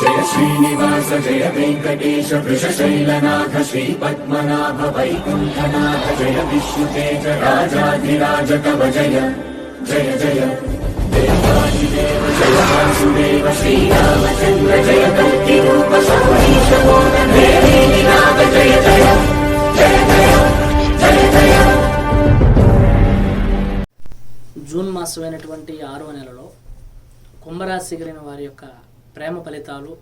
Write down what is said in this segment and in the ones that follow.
జయ శ్రీనివాస జయ వెంకటేశ వృషశైలనాథ శ్రీ పద్మనాభ వైకుంఠనాథ జయ విష్ణుతేజ రాజాధిరాజ కవ జయ జయ జయ. దేవాదిదేవ జయ వాసుదేవ శ్రీరామచంద్ర జయ కల్కి రూప సౌరీశ నాథ జయ జయ జయ జయ జయ జయ. జూన్ మాసమైనటువంటి ఆరవ నెలలో కుంభరాశి కలిగిన వారి యొక్క ప్రేమ ఫలితాలు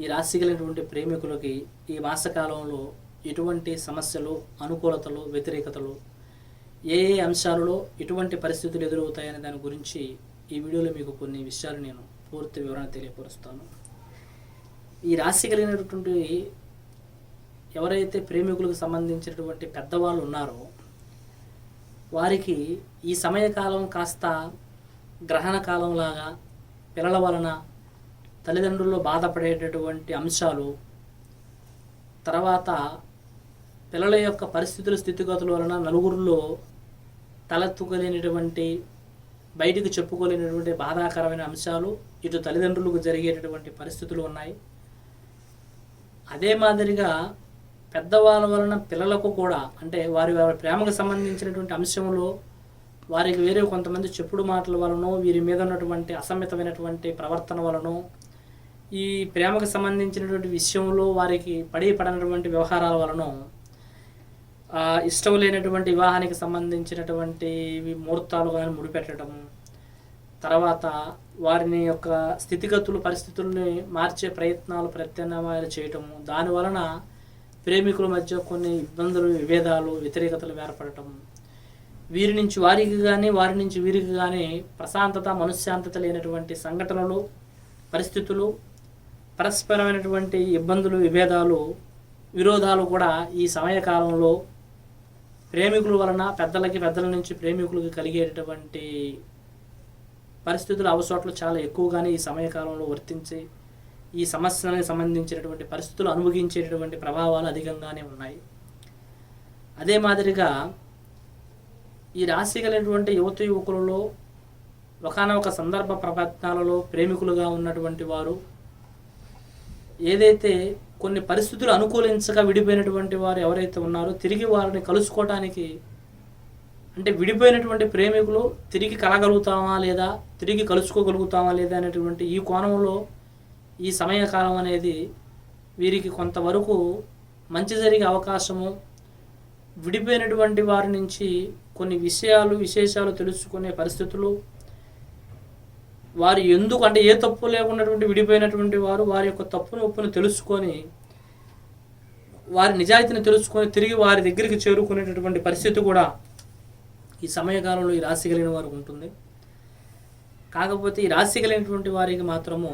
ఈ రాశి కలిగినటువంటి ప్రేమికులకి ఈ మాసకాలంలో ఎటువంటి సమస్యలు అనుకూలతలు వ్యతిరేకతలు ఏ ఏ అంశాలలో ఎటువంటి పరిస్థితులు ఎదురవుతాయనే దాని గురించి ఈ వీడియోలో మీకు కొన్ని విషయాలు నేను పూర్తి వివరణ తెలియపరుస్తాను. ఈ రాశి కలిగినటువంటి ఎవరైతే ప్రేమికులకు సంబంధించినటువంటి పెద్దవాళ్ళు ఉన్నారో వారికి ఈ సమయకాలం కాస్త గ్రహణ కాలంలాగా పిల్లల వలన తల్లిదండ్రుల్లో బాధపడేటటువంటి అంశాలు తర్వాత పిల్లల యొక్క పరిస్థితుల స్థితిగతుల వలన నలుగురిలో తలెత్తుకోలేనటువంటి బయటికి చెప్పుకోలేనటువంటి బాధాకరమైన అంశాలు ఇటు తల్లిదండ్రులకు జరిగేటటువంటి పరిస్థితులు ఉన్నాయి. అదే మాదిరిగా పెద్దవాళ్ళ వలన పిల్లలకు కూడా అంటే వారి వారి ప్రేమకు సంబంధించినటువంటి అంశంలో వారికి వేరే కొంతమంది చెప్పుడు మాటల వలన వీరి మీద ఉన్నటువంటి అసమ్మితమైనటువంటి ప్రవర్తన వలన ఈ ప్రేమకు సంబంధించినటువంటి విషయంలో వారికి పడి పడనటువంటి వ్యవహారాల వలన ఇష్టం లేనటువంటి వివాహానికి సంబంధించినటువంటి ముహూర్తాలు కానీ ముడిపెట్టడం తర్వాత వారిని యొక్క స్థితిగతులు పరిస్థితుల్ని మార్చే ప్రయత్నాలు ప్రత్యామ్నాయాలు చేయటము దాని వలన ప్రేమికుల మధ్య కొన్ని ఇబ్బందులు విభేదాలు వ్యతిరేకతలు ఏర్పడటం వీరి నుంచి వారికి కానీ వారి నుంచి వీరికి కానీ ప్రశాంతత మనశ్శాంతత లేనటువంటి సంఘటనలు పరిస్థితులు పరస్పరమైనటువంటి ఇబ్బందులు విభేదాలు విరోధాలు కూడా ఈ సమయకాలంలో ప్రేమికుల వలన పెద్దలకి పెద్దల నుంచి ప్రేమికులకి కలిగేటటువంటి పరిస్థితులు అవసరాలు చాలా ఎక్కువగానే ఈ సమయకాలంలో వర్తించి ఈ సమస్యలకు సంబంధించినటువంటి పరిస్థితులు అనుభవించేటటువంటి ప్రభావాలు అధికంగానే ఉన్నాయి. అదే మాదిరిగా ఈ రాశి కలిగినటువంటి యువత యువకులలో ఒకనొక సందర్భ ప్రపత్నాలలో ప్రేమికులుగా ఉన్నటువంటి వారు ఏదైతే కొన్ని పరిస్థితులు అనుకూలించక విడిపోయినటువంటి వారు ఎవరైతే ఉన్నారో తిరిగి వారిని కలుసుకోవటానికి అంటే విడిపోయినటువంటి ప్రేమికులు తిరిగి కలగలుగుతామా లేదా తిరిగి కలుసుకోగలుగుతామా లేదా అనేటువంటి ఈ కోణంలో ఈ సమయకాలం అనేది వీరికి కొంతవరకు మంచి జరిగే అవకాశము. విడిపోయినటువంటి వారి నుంచి కొన్ని విషయాలు విశేషాలు తెలుసుకునే పరిస్థితులు వారు ఎందుకు అంటే ఏ తప్పు లేకున్నటువంటి విడిపోయినటువంటి వారు వారి యొక్క తప్పును ఒప్పును తెలుసుకొని వారి నిజాయితీని తెలుసుకొని తిరిగి వారి దగ్గరికి చేరుకునేటటువంటి పరిస్థితి కూడా ఈ సమయకాలంలో ఈ రాశి కలిగిన వారికి ఉంటుంది. కాకపోతే ఈ రాశి కలిగినటువంటి వారికి మాత్రము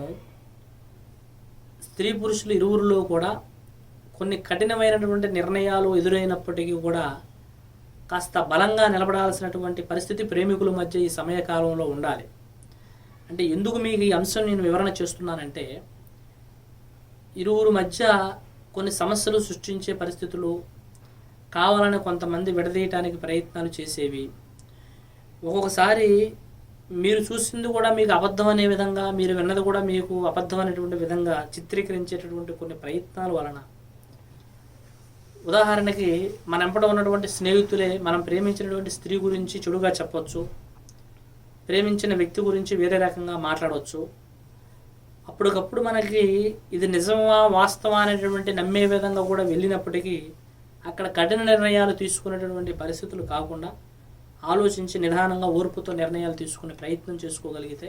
స్త్రీ పురుషులు ఇరువురిలో కూడా కొన్ని కఠినమైనటువంటి నిర్ణయాలు ఎదురైనప్పటికీ కూడా కాస్త బలంగా నిలబడాల్సినటువంటి పరిస్థితి ప్రేమికుల మధ్య ఈ సమయకాలంలో ఉండాలి. అంటే ఎందుకు మీకు ఈ అంశం నేను వివరణ చేస్తున్నానంటే ఇరువురు మధ్య కొన్ని సమస్యలు సృష్టించే పరిస్థితులు కావాలని కొంతమంది విడదీయటానికి ప్రయత్నాలు చేసేవి. ఒక్కొక్కసారి మీరు చూసింది కూడా మీకు అబద్ధం అనే విధంగా మీరు విన్నది కూడా మీకు అబద్ధం అనేటువంటి విధంగా చిత్రీకరించేటటువంటి కొన్ని ప్రయత్నాల వలన. ఉదాహరణకి మన ఎంపట ఉన్నటువంటి స్నేహితులే మనం ప్రేమించినటువంటి స్త్రీ గురించి చెడుగా చెప్పొచ్చు. ప్రేమించిన వ్యక్తి గురించి వేరే రకంగా మాట్లాడవచ్చు. అప్పటికప్పుడు మనకి ఇది నిజమా వాస్తవా అనేటువంటి నమ్మే విధంగా కూడా వెళ్ళినప్పటికీ అక్కడ కఠిన నిర్ణయాలు తీసుకునేటటువంటి పరిస్థితులు కాకుండా ఆలోచించి నిదానంగా ఓర్పుతో నిర్ణయాలు తీసుకునే ప్రయత్నం చేసుకోగలిగితే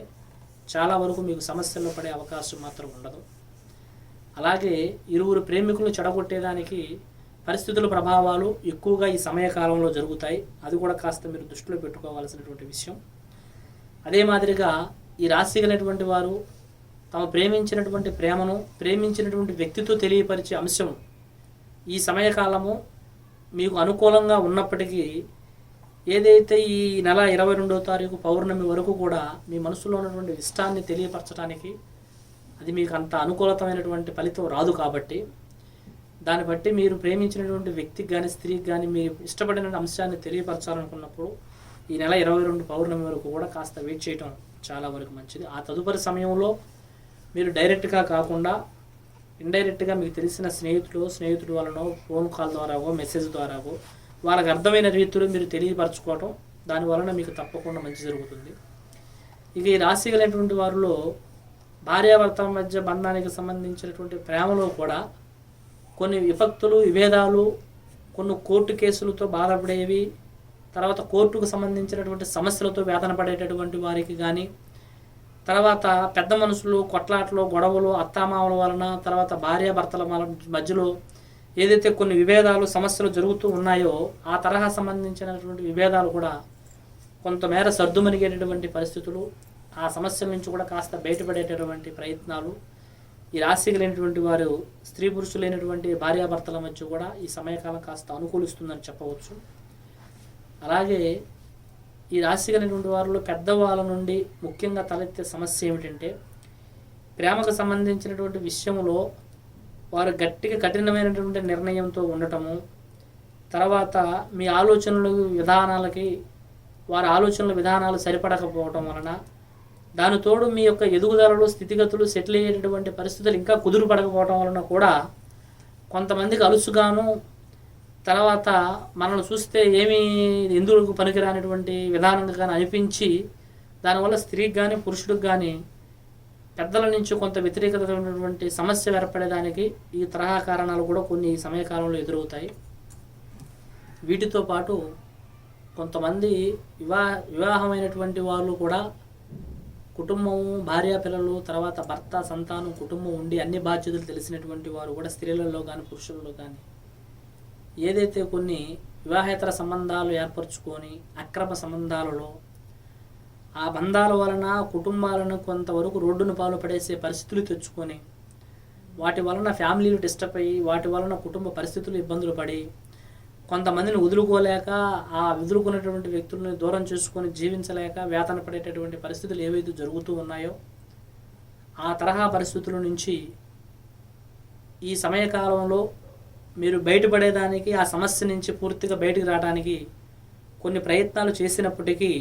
చాలా వరకు మీకు సమస్యల్లో పడే అవకాశం మాత్రం ఉండదు. అలాగే ఇరువురు ప్రేమికులు చెడగొట్టేదానికి పరిస్థితుల ప్రభావాలు ఎక్కువగా ఈ సమయకాలంలో జరుగుతాయి. అది కూడా కాస్త మీరు దృష్టిలో పెట్టుకోవాల్సినటువంటి విషయం. అదే మాదిరిగా ఈ రాశి కలిగినటువంటి వారు తాము ప్రేమించినటువంటి ప్రేమను ప్రేమించినటువంటి వ్యక్తితో తెలియపరిచే అంశం ఈ సమయకాలము మీకు అనుకూలంగా ఉన్నప్పటికీ ఏదైతే ఈ నెల ఇరవై రెండవ తారీఖు పౌర్ణమి వరకు కూడా మీ మనసులో ఉన్నటువంటి ఇష్టాన్ని తెలియపరచడానికి అది మీకు అంత అనుకూలతమైనటువంటి ఫలితం రాదు కాబట్టి దాన్ని బట్టి మీరు ప్రేమించినటువంటి వ్యక్తికి కానీ స్త్రీకి కానీ మీరు ఇష్టపడిన అంశాన్ని తెలియపరచాలనుకున్నప్పుడు ఈ నెల ఇరవై రెండు పౌర్ణమి వరకు కూడా కాస్త వెయిట్ చేయటం చాలా వరకు మంచిది. ఆ తదుపరి సమయంలో మీరు డైరెక్ట్గా కాకుండా ఇండైరెక్ట్గా మీకు తెలిసిన స్నేహితులు స్నేహితుడు వలనో ఫోన్ కాల్ ద్వారావో మెసేజ్ ద్వారావో వాళ్ళకి అర్థమైన రీతిలో మీరు తెలియపరచుకోవటం దాని వలన మీకు తప్పకుండా మంచి జరుగుతుంది. ఇక ఈ రాశిగలైనటువంటి వారిలో భార్యాభర్తల మధ్య బంధానికి సంబంధించినటువంటి ప్రేమలో కూడా కొన్ని విపక్తులు విభేదాలు కొన్ని కోర్టు కేసులతో బాధపడేవి తర్వాత కోర్టుకు సంబంధించినటువంటి సమస్యలతో వేదన పడేటటువంటి వారికి కానీ తర్వాత పెద్ద మనుషులు కొట్లాటలు గొడవలు అత్తామామల వలన తర్వాత భార్యాభర్తల వలన మధ్యలో ఏదైతే కొన్ని విభేదాలు సమస్యలు జరుగుతూ ఉన్నాయో ఆ తరహా సంబంధించినటువంటి విభేదాలు కూడా కొంతమేర సర్దుమణిగేటటువంటి పరిస్థితులు ఆ సమస్యల నుంచి కూడా కాస్త బయటపడేటటువంటి ప్రయత్నాలు. ఈ రాశికి లేనటువంటి వారు స్త్రీ పురుషులైనటువంటి భార్యాభర్తల మధ్య కూడా ఈ సమయకాలం కాస్త అనుకూలిస్తుందని చెప్పవచ్చు. అలాగే ఈ రాశి కలిగినటువంటి వారిలో పెద్దవాళ్ళ నుండి ముఖ్యంగా తలెత్తే సమస్య ఏమిటంటే ప్రేమకు సంబంధించినటువంటి విషయంలో వారు గట్టిగా కఠినమైనటువంటి నిర్ణయంతో ఉండటము తర్వాత మీ ఆలోచనలు విధానాలకి వారి ఆలోచనల విధానాలు సరిపడకపోవటం వలన దాని తోడు మీ యొక్క ఎదుగుదలలు స్థితిగతులు సెటిల్ అయ్యేటటువంటి పరిస్థితులు ఇంకా కుదురు పడకపోవటం వలన కూడా కొంతమందికి అలుసుగాను తర్వాత మనల్ని చూస్తే ఏమీ ఎందుకు పనికిరానటువంటి విధానంగా కానీ అనిపించి దానివల్ల స్త్రీకి కానీ పురుషుడికి కానీ పెద్దల నుంచి కొంత వ్యతిరేకత ఉన్నటువంటి సమస్య ఏర్పడేదానికి ఈ తరహా కారణాలు కూడా కొన్ని సమయకాలంలో ఎదురవుతాయి. వీటితో పాటు కొంతమంది వివాహ వివాహమైనటువంటి వాళ్ళు కూడా కుటుంబం భార్య పిల్లలు తర్వాత భర్త సంతానం కుటుంబం ఉండి అన్ని బాధ్యతలు తెలిసినటువంటి వారు కూడా స్త్రీలలో కానీ పురుషుల్లో కానీ ఏదైతే కొన్ని వివాహేతర సంబంధాలు ఏర్పరచుకొని అక్రమ సంబంధాలలో ఆ బంధాల వలన కుటుంబాలను కొంతవరకు రోడ్డును పాలు పడేసే పరిస్థితులు తెచ్చుకొని వాటి వలన ఫ్యామిలీలు డిస్టర్బ్ అయ్యి వాటి వలన కుటుంబ పరిస్థితులు ఇబ్బందులు పడి కొంతమందిని వదులుకోలేక ఆ వదులుకున్నటువంటి వ్యక్తులను దూరం చేసుకొని జీవించలేక వేతన పడేటటువంటి పరిస్థితులు ఏవైతే జరుగుతూ ఉన్నాయో ఆ తరహా పరిస్థితుల నుంచి ఈ సమయకాలంలో మీరు బయటపడేదానికి ఆ సమస్య నుంచి పూర్తిగా బయటకు రావడానికి కొన్ని ప్రయత్నాలు చేసినప్పటికీ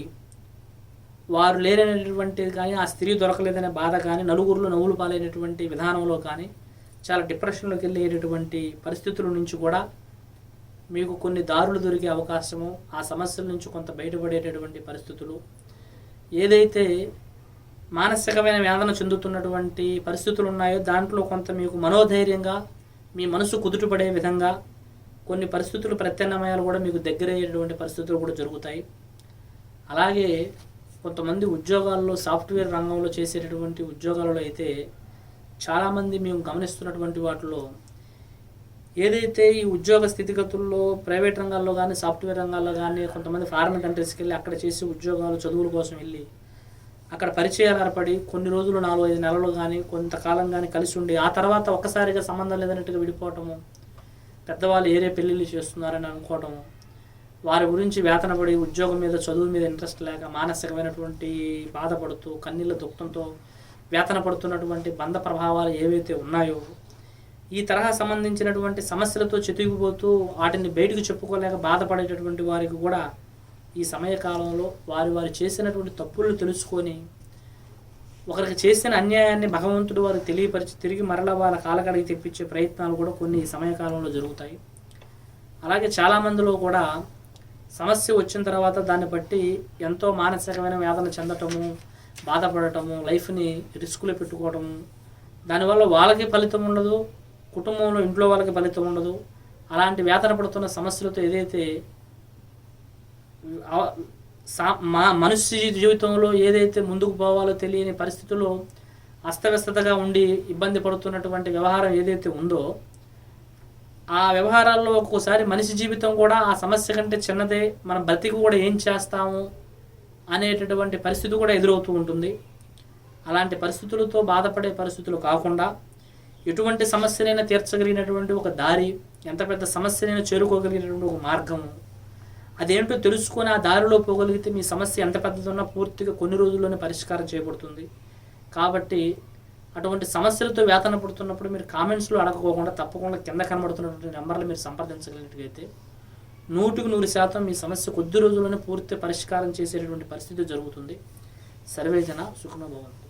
వారు లేనటువంటి కానీ ఆ స్త్రీ దొరకలేదనే బాధ కానీ నలుగురిలో నవ్వులు పాలైనటువంటి విధానంలో కానీ చాలా డిప్రెషన్లోకి వెళ్ళేటటువంటి పరిస్థితుల నుంచి కూడా మీకు కొన్ని దారులు దొరికే అవకాశము ఆ సమస్యల నుంచి కొంత బయటపడేటటువంటి పరిస్థితులు. ఏదైతే మానసికమైన వేదన చెందుతున్నటువంటి పరిస్థితులు ఉన్నాయో దాంట్లో కొంత మీకు మనోధైర్యంగా మీ మనసు కుదుటపడే విధంగా కొన్ని పరిస్థితులు ప్రత్యామ్నాయాలు కూడా మీకు దగ్గరయ్యేటువంటి పరిస్థితులు కూడా జరుగుతాయి. అలాగే కొంతమంది ఉద్యోగాల్లో సాఫ్ట్వేర్ రంగంలో చేసేటటువంటి ఉద్యోగాలలో అయితే చాలామంది మేము గమనిస్తున్నటువంటి వాటిలో ఏదైతే ఈ ఉద్యోగ స్థితిగతుల్లో ప్రైవేట్ రంగాల్లో కానీ సాఫ్ట్వేర్ రంగాల్లో కానీ కొంతమంది ఫారిన్ కంట్రీస్కి వెళ్ళి అక్కడ చేసి ఉద్యోగాలు చదువుల కోసం వెళ్ళి అక్కడ పరిచయాలు ఏర్పడి కొన్ని రోజులు నాలుగు ఐదు నెలలు కానీ కొంతకాలం కానీ కలిసి ఉండి ఆ తర్వాత ఒక్కసారిగా సంబంధం లేదన్నట్టుగా విడిపోవటము పెద్దవాళ్ళు ఏరే పెళ్ళిళ్ళు చేస్తున్నారని అనుకోవటము వారి గురించి వేతనపడి ఉద్యోగం మీద చదువు మీద ఇంట్రెస్ట్ లేక మానసికమైనటువంటి బాధపడుతూ కన్నీళ్ళ దుఃఖంతో వేతన పడుతున్నటువంటి బంధ ప్రభావాలు ఏవైతే ఉన్నాయో ఈ తరహా సంబంధించినటువంటి సమస్యలతో చితికిపోతూ వాటిని బయటకు చెప్పుకోలేక బాధపడేటటువంటి వారికి కూడా ఈ సమయకాలంలో వారి వారు చేసినటువంటి తప్పులను తెలుసుకొని ఒకరికి చేసిన అన్యాయాన్ని భగవంతుడు వారికి తెలియపరిచి తిరిగి మరల వాళ్ళ కాలకడికి తెప్పించే ప్రయత్నాలు కూడా కొన్ని ఈ సమయకాలంలో జరుగుతాయి. అలాగే చాలామందిలో కూడా సమస్య వచ్చిన తర్వాత దాన్ని బట్టి ఎంతో మానసికమైన వేదన చెందటము బాధపడటము లైఫ్ని రిస్కులో పెట్టుకోవటము. దానివల్ల వాళ్ళకి ఫలితం ఉండదు కుటుంబంలో ఇంట్లో వాళ్ళకి ఫలితం ఉండదు. అలాంటి వేదన పడుతున్న సమస్యలతో ఏదైతే మా మనిషి జీవితంలో ఏదైతే ముందుకు పోవాలో తెలియని పరిస్థితుల్లో అస్తవ్యస్తతగా ఉండి ఇబ్బంది పడుతున్నటువంటి వ్యవహారం ఏదైతే ఉందో ఆ వ్యవహారాల్లో ఒక్కోసారి మనిషి జీవితం కూడా ఆ సమస్య కంటే చిన్నదే. మన బ్రతికి కూడా ఏం చేస్తాము అనేటటువంటి పరిస్థితి కూడా ఎదురవుతూ ఉంటుంది. అలాంటి పరిస్థితులతో బాధపడే పరిస్థితులు కాకుండా ఎటువంటి సమస్యనైనా తీర్చగలిగినటువంటి ఒక దారి ఎంత పెద్ద సమస్యనైనా చేరుకోగలిగినటువంటి ఒక మార్గము అదేంటో తెలుసుకొని ఆ దారిలో పోగలిగితే మీ సమస్య ఎంత పెద్దదున్నా పూర్తిగా కొన్ని రోజుల్లోనే పరిష్కారం చేయబడుతుంది. కాబట్టి అటువంటి సమస్యలతో వేతన పడుతున్నప్పుడు మీరు కామెంట్స్లో అడగకోకుండా తప్పకుండా కింద కనబడుతున్నటువంటి నెంబర్లు మీరు సంప్రదించగలిగినట్లయితే నూటికి నూరు శాతం మీ సమస్య కొద్ది రోజుల్లోనే పూర్తి పరిష్కారం చేసేటటువంటి పరిస్థితి జరుగుతుంది. సర్వేజన సుఖమభవంతు.